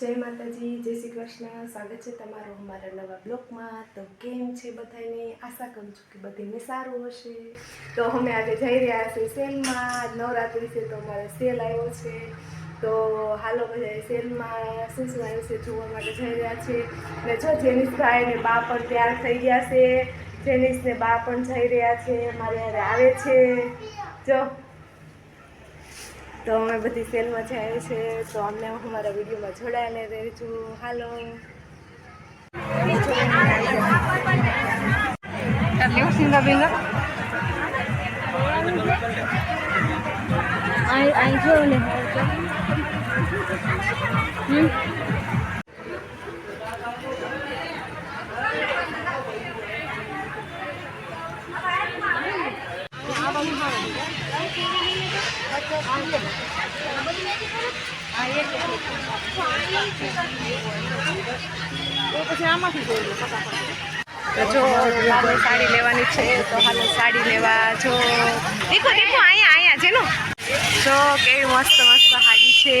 જય માતાજી, જય શ્રી કૃષ્ણ. સ્વાગત છે તમારું અમારા નવા બ્લોગમાં તો કેમ છે બધાને આશા કરું છું કે બધીને સારું હશે. તો અમે આજે જઈ રહ્યા છીએ સેલમાં. નવરાત્રિ છે તો અમારે સેલ આવ્યો છે. તો હાલો બધા સેલમાં શું શું આવ્યું છે જોવા માટે જઈ રહ્યા છે ને જો જેનિસભાઈ ને બા પણ તૈયાર થઈ ગયા છે. જેનિસ ને બા પણ જઈ રહ્યા છે. મારે આવે છે. જો તો અમે બધી સેલમાં જાય છે. તો અમને અમારા વિડીયોમાં જોડાઈને રહેજો હાલો. અહીં જો ને હમ તો પછી આમાંથી જોઈ લો ફટાફટ તો જો આપણે સાડી લેવાની છે, તો હાલો સાડી લેવા જો. અહીંયા અહીંયા જો, કેવી મસ્ત મસ્ત સાડી છે.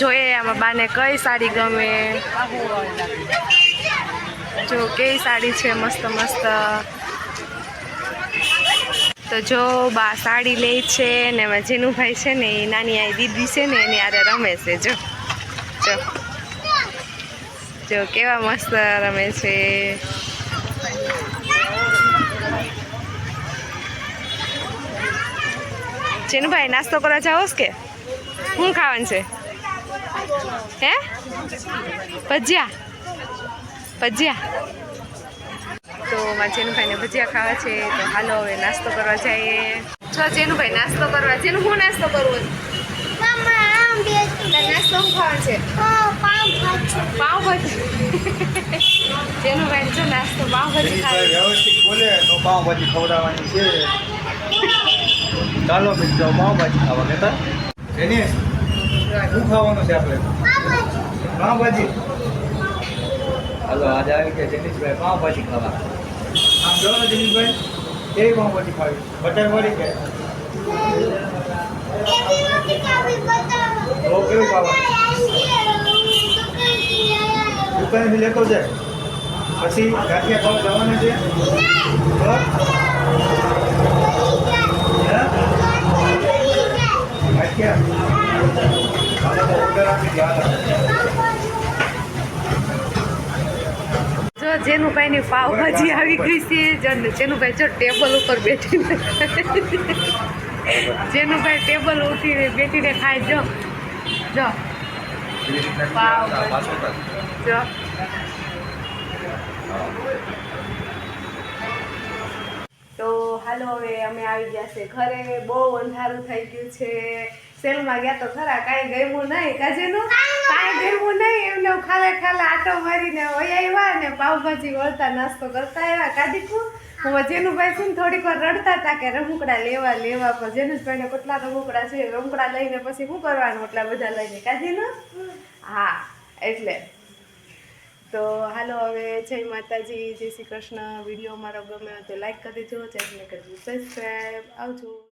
જોઈએ આમાં બાને કઈ સાડી ગમે? જો, કેવી સાડી છે, મસ્ત મસ્ત. તો જો બા સાડી લે છે ને એમાં જેનુભાઈ છે ને એ નાની આ દીદી છે ને એની આરે રમે છે, જો. જો. કેવા મસ્ત રમે છે. જેનુભાઈ, નાસ્તો કરવા જાઓ કે? શું ખાવાનું છે? હે? ભજીયા. ભજીયા. તો મારા જેનુભાઈને ભજીયા ખાવા છે તો હાલો હવે નાસ્તો કરવા જઈએ. જો જેનુભાઈ નાસ્તો કરવા જેનું હું નાસ્તો કરવો નાસ્તો શું ખાવાનું છે? પાવભાજી જેનુભાઈ જો નાસ્તો પાવભાજી વ્યવસ્થિત બોલે તો પાવભાજી ખવડાવવાની છે. ચાલો મિત્રો પાઉંભાજી ખાવા કહેતા. શું ખાવાનું છે આપણે? પાઉંભાજી હાલો આજે આવી ગયા જેનીશભાઈ પાવભાજી ખાવા. ને જેનીશભાઈ કેવી પાઉંભાજી ખાવી બટર વાળી કે? તો કેવી ખાવાની દુકાનેથી લેતો જાય. પછી ગાંઠિયા ખાવા જવાના છે? ગાંઠિયા? તો આપી દે, હાલો. જો જેનુભાઈની પાવભાજી આવી ગઈ છે જેનું જેનુભાઈ જો ટેબલ ઉપર બેઠીને જેનુભાઈ ટેબલ ઉઠીને બેઠીને ખાય, જો જો. જો. તો હાલો, હવે અમે આવી ગયા છે ઘરે. બહુ અંધારું થઈ ગયું છે. સેલમાં ગયા તો ખરા કાંઈ ગમ્યું નહીં કાજેનું? કાંઈ ગમ્યું નહીં. એમને ખાલે ખાલે આટો મારીને વહી આવ્યા ને પાવભાજી વળતા નાસ્તો કરતા આવ્યા. કાઢીકું હું જેનુભાઈ ને થોડીક વાર રડતા હતા કે રમકડા લેવા લેવા પણ જેનુભાઈને કેટલા રમકડા છે રમકડા લઈને પછી શું કરવાનું એટલા બધા લઈને? કાઢીને હા એટલે. તો હાલો હવે જય માતાજી જય શ્રી કૃષ્ણ. વીડિયો મારો ગમ્યો તો લાઈક કરી દેજો ચેનલને કરજો સબસ્ક્રાઈબ આવજો.